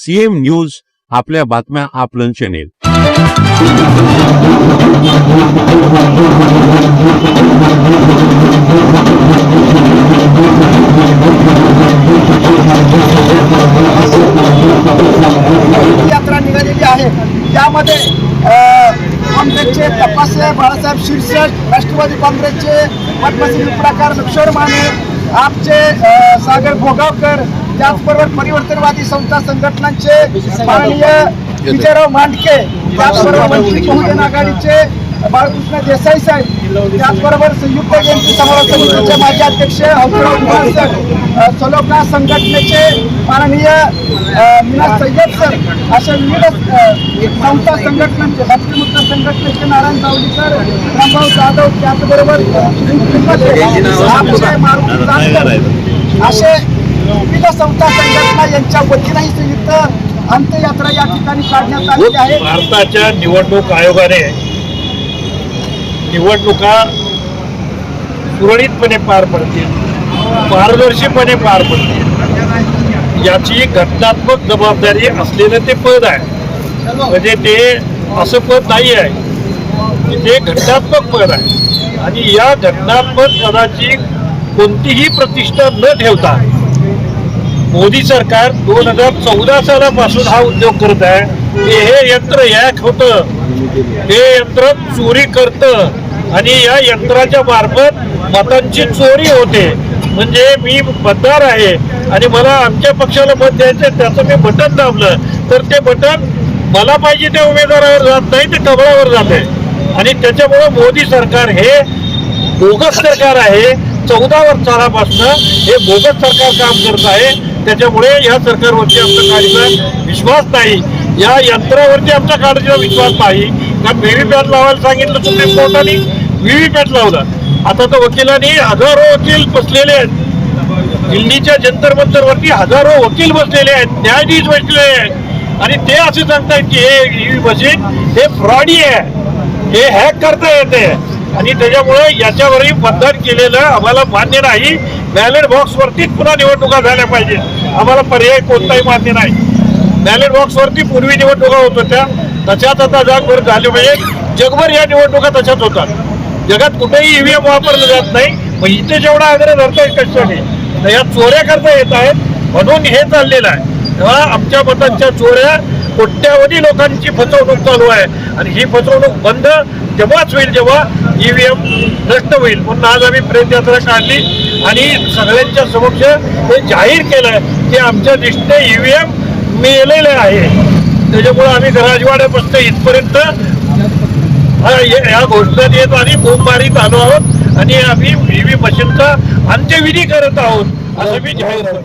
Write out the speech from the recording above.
CM news आपल्या बातम्या आपलं चॅनेल. यात्रा निघालेली आहे. त्यामध्ये काँग्रेसचे तपासले बाळासाहेब शिरसट राष्ट्रवादी काँग्रेसचे पद्मसिंग प्रकार लक्ष्मण माने आपचे सागर भोगावकर त्याचबरोबर परिवर्तनवादी संस्था संघटनांचे माननीय विजयराव मांडके त्याचबरोबर मंत्री बहुजन आघाडीचे बाळकृष्ण देसाई साहेब त्याचबरोबर संयुक्त जयंती समारोह समितीचे माजी अध्यक्ष हंसराव कुमार सर संघटनेचे माननीय अ, मीना सय्यद सर अशा विविध संस्था संघटनांचे राष्ट्रीय मुक्त संघटनेचे नारायण जावलीकर रामभाऊ जाधव त्याचबरोबर आपचे मारुती असे विविध संस्था संघटना यांच्या वतीनंही संयुक्त अंत्ययात्रा या ठिकाणी काढण्यात आलेली आहे. भारताच्या निवडणूक आयोगाने निवडणुका सुरळीतपणे पार पडतील पारदर्शीपणे पार पडतील. याची घटनात्मक जबाबदारी असलेलं ते पद आहे. म्हणजे ते असं पद नाही आहे की ते घटनात्मक पद आहे. आणि या घटनात्मक पदाची कोणतीही प्रतिष्ठा न ठेवता मोदी सरकार दोन हजार चौदा सालापासून हा उद्योग करत आहे. की हे यंत्र हॅक होतं. हे यंत्र चोरी करतं. आणि या यंत्राच्या मार्फत मतांची चोरी होते. म्हणजे मी मतदार आहे आणि मला आमच्या पक्षाला मत द्यायचं त्याचं मी बटन दाबलं. तर ते बटन मला पाहिजे त्या उमेदवारावर जात नाही ते कबळावर जात आहे. आणि त्याच्यामुळं मोदी सरकार हे बोगस सरकार आहे. चौदा वर्षापासून हे बोगस सरकार काम करत आहे. त्याच्यामुळे या सरकारवरती आमचा काळजीचा विश्वास नाही. या यंत्रावरती आमच्या काळजीचा विश्वास नाही. कारण व्हीव्हीपॅट लावायला सांगितलं सुप्रीम कोर्टाने व्हीव्हीपॅट लावलं. आता तर वकिलांनी हजारो वकील बसलेले आहेत. दिल्लीच्या जंतर मंतरवरती हजारो वकील बसलेले आहेत. न्यायाधीश बसलेले आहेत. आणि ते असे सांगतायत की हे मशीन हे फ्रॉडी आहे. हे हॅक करता येते. आणि त्याच्यामुळे याच्यावरही मतदान केलेलं आम्हाला मान्य नाही. बॅलेट बॉक्सवरतीच पुन्हा निवडणुका झाल्या पाहिजे. आम्हाला पर्याय कोणताही मान्य नाही. बॅलेट बॉक्सवरती पूर्वी निवडणुका होत होत्या. तशाच आता जगभर झाले पाहिजे. जगभर या निवडणुका तशाच होतात. जगात कुठेही ईव्हीएम वापरलं जात नाही. मग इथे जेवढा आग्रह धरता येईल कशासाठी? तर या चोऱ्या करता येत आहेत. म्हणून हे चाललेलं आहे. तेव्हा आमच्या मतांच्या चोऱ्या कोट्यावधी लोकांची फसवणूक चालू आहे. आणि ही फसवणूक बंद तेव्हाच होईल जेव्हा ईव्हीएम नष्ट होईल. म्हणून आज आम्ही प्रेस यात्रा काढली आणि सगळ्यांच्या समक्ष हे जाहीर केलं की आमच्या लिस्टने ईव्हीएम मिळलेले आहे. त्याच्यामुळे आम्ही राजवाड्यापासून इथपर्यंत हा, हे- या घोषणा देत आणि बोंब मारीत आलो आहोत आणि आम्ही ईव्ही मशीनचा अंत्यविधी करत आहोत असं मी जाहीर करतो.